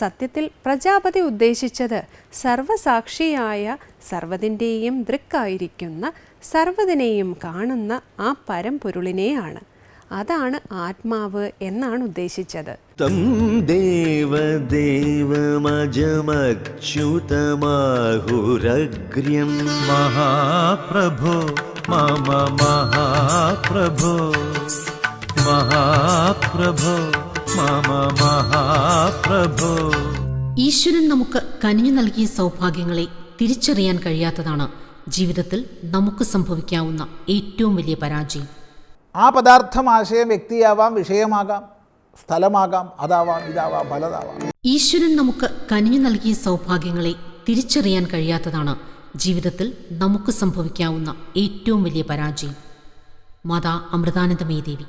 സത്യത്തിൽ പ്രജാപതി ഉദ്ദേശിച്ചത് സർവസാക്ഷിയായ സർവതിന്റെയും ദൃക്കായിരിക്കുന്ന സർവതിനെയും കാണുന്ന ആ പരംപൊരുളിനെയാണ്. അതാണ് ആത്മാവ് എന്നാണ് ഉദ്ദേശിച്ചത്. തം ദേവദേവമജമച്യുതമാഹുരഗ്ര്യം മഹാപ്രഭോ മമ മഹാപ്രഭോ മഹാപ്രഭോ മഹാപ്രഭോ. ഈശ്വരൻ നമുക്ക് കനിഞ്ഞു നൽകിയ സൗഭാഗ്യങ്ങളെ തിരിച്ചറിയാൻ കഴിയാത്തതാണ് ജീവിതത്തിൽ നമുക്ക് സംഭവിക്കാവുന്ന ഏറ്റവും വലിയ പരാജയം. ആ പദാർത്ഥം ആശയം വ്യക്തിയാവാം വിഷയമാകാം സ്ഥലമാകാം അതാവാം ഇതാവാം പലതാവാം. ഈശ്വരൻ നമുക്ക് കനിഞ്ഞു നൽകിയ സൗഭാഗ്യങ്ങളെ തിരിച്ചറിയാൻ കഴിയാത്തതാണ് ജീവിതത്തിൽ നമുക്ക് സംഭവിക്കാവുന്ന ഏറ്റവും വലിയ പരാജയം. മാതാ അമൃതാനന്ദമേ ദേവി.